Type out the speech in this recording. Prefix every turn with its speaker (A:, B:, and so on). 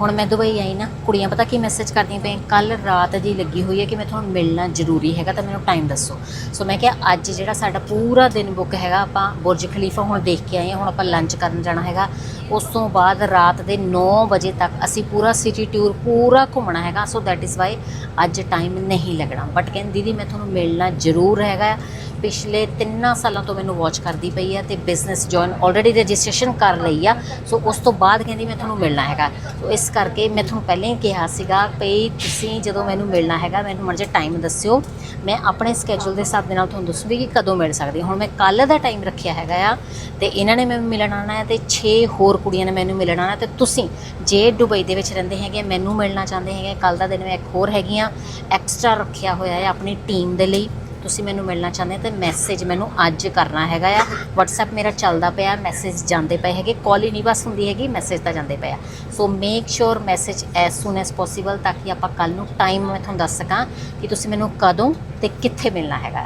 A: ਹੁਣ ਮੈਂ ਦੁਬਈ ਆਈ ਨਾ, ਕੁੜੀਆਂ ਪਤਾ ਕੀ ਮੈਸੇਜ ਕਰਦੀਆਂ ਪਈਆਂ ਕੱਲ ਰਾਤ ਦੀ ਲੱਗੀ ਹੋਈ ਹੈ ਕਿ ਮੈਂ ਤੁਹਾਨੂੰ ਮਿਲਣਾ ਜ਼ਰੂਰੀ ਹੈਗਾ ਤਾਂ ਮੈਨੂੰ ਟਾਈਮ ਦੱਸੋ। ਸੋ ਮੈਂ ਕਿਹਾ ਅੱਜ ਜਿਹੜਾ ਸਾਡਾ ਪੂਰਾ ਦਿਨ ਬੁੱਕ ਹੈਗਾ, ਆਪਾਂ ਬੁਰਜ ਖਲੀਫਾ ਹੁਣ ਦੇਖ ਕੇ ਆਏ ਹਾਂ, ਹੁਣ ਆਪਾਂ ਲੰਚ ਕਰਨ ਜਾਣਾ ਹੈਗਾ। ਉਸ ਤੋਂ ਬਾਅਦ ਰਾਤ ਦੇ 9 ਵਜੇ ਤੱਕ ਅਸੀਂ ਪੂਰਾ ਸਿਟੀ ਟੂਰ ਪੂਰਾ ਘੁੰਮਣਾ ਹੈਗਾ। ਸੋ ਦੈਟ ਇਜ਼ ਵਾਈ ਅੱਜ ਟਾਈਮ ਨਹੀਂ ਲੱਗਣਾ। ਬਟ ਕਹਿੰਦੀ ਦੀਦੀ ਮੈਂ ਤੁਹਾਨੂੰ ਮਿਲਣਾ ਜ਼ਰੂਰ ਹੈਗਾ। ਪਿਛਲੇ 3 ਸਾਲਾਂ ਤੋਂ ਮੈਨੂੰ ਵਾਚ ਕਰਦੀ ਪਈ ਆ ਤੇ ਬਿਜ਼ਨਸ ਜੁਆਇਨ ਆਲਰੇਡੀ ਰਜਿਸਟ੍ਰੇਸ਼ਨ ਕਰ ਲਈ ਆ। ਸੋ ਉਸ ਤੋਂ ਬਾਅਦ ਕਹਿੰਦੀ ਮੈਂ ਤੁਹਾਨੂੰ ਮਿਲਣਾ ਹੈਗਾ। ਸੋ ਇਸ ਕਰਕੇ ਮੈਂ ਤੁਹਾਨੂੰ ਪਹਿਲਾਂ ਹੀ ਕਿਹਾ ਸੀਗਾ ਭਈ ਤੁਸੀਂ ਜਦੋਂ ਮੈਨੂੰ ਮਿਲਣਾ ਹੈਗਾ, ਮੈਨੂੰ ਮਰਜ਼ੀ ਟਾਈਮ ਦੱਸਿਓ। ਮੈਂ ਆਪਣੇ ਸਕੇਜੂਲ ਦੇ ਹਿਸਾਬ ਦੇ ਨਾਲ ਤੁਹਾਨੂੰ ਦੱਸੂਗੀ ਕਿ ਕਦੋਂ ਮਿਲ ਸਕਦੀ ਹੁਣ ਮੈਂ ਕੱਲ ਦਾ ਟਾਈਮ ਰੱਖਿਆ ਹੈਗਾ ਆ ਤੇ ਇਹਨਾਂ ਨੇ ਮੈਨੂੰ ਮਿਲਣ ਆਉਣਾ ਹੈ ਤੇ 6 ਹੋਰ ਕੁੜੀਆਂ ਨੇ ਮੈਨੂੰ ਮਿਲਣ ਆਉਣਾ ਤੇ ਤੁਸੀਂ ਜੇ ਦੁਬਈ ਦੇ ਵਿੱਚ ਰਹਿੰਦੇ ਹੈਗੇ, ਮੈਨੂੰ ਮਿਲਣਾ ਚਾਹੁੰਦੇ ਹੈਗੇ ਕੱਲ ਦਾ ਦਿਨ ਮੈਂ ਇੱਕ ਹੋਰ ਹੈਗੀ ਆ। ਐਕਸਟਰਾ ਰੱਖਿਆ ਹੋਇਆ ਹੈ ਆਪਣੀ ਟੀਮ ਦੇ ਲਈ। ਤੁਸੀਂ ਮੈਨੂੰ ਮਿਲਣਾ ਚਾਹੁੰਦੇ ਤਾਂ ਮੈਸੇਜ ਮੈਨੂੰ ਅੱਜ ਕਰਨਾ ਹੈਗਾ ਆ। WhatsApp ਮੇਰਾ ਚੱਲਦਾ ਪਿਆ ਮੈਸੇਜ ਜਾਂਦੇ ਪਏ ਹੈਗੇ। ਕਾਲ ਹੀ ਨਹੀਂ ਬਸ ਹੁੰਦੀ ਹੈਗੀ ਮੈਸੇਜ ਤਾਂ ਜਾਂਦੇ ਪਏ ਆ। So make sure message as soon as possible ਤਾਂ ਕਿ ਆਪਾਂ ਕੱਲ ਨੂੰ ਟਾਈਮ ਮੈਂ ਤੁਹਾਨੂੰ ਦੱਸ ਸਕਾਂ ਕਿ ਤੁਸੀਂ ਮੈਨੂੰ ਕਦੋਂ ਤੇ ਕਿੱਥੇ ਮਿਲਣਾ ਹੈਗਾ।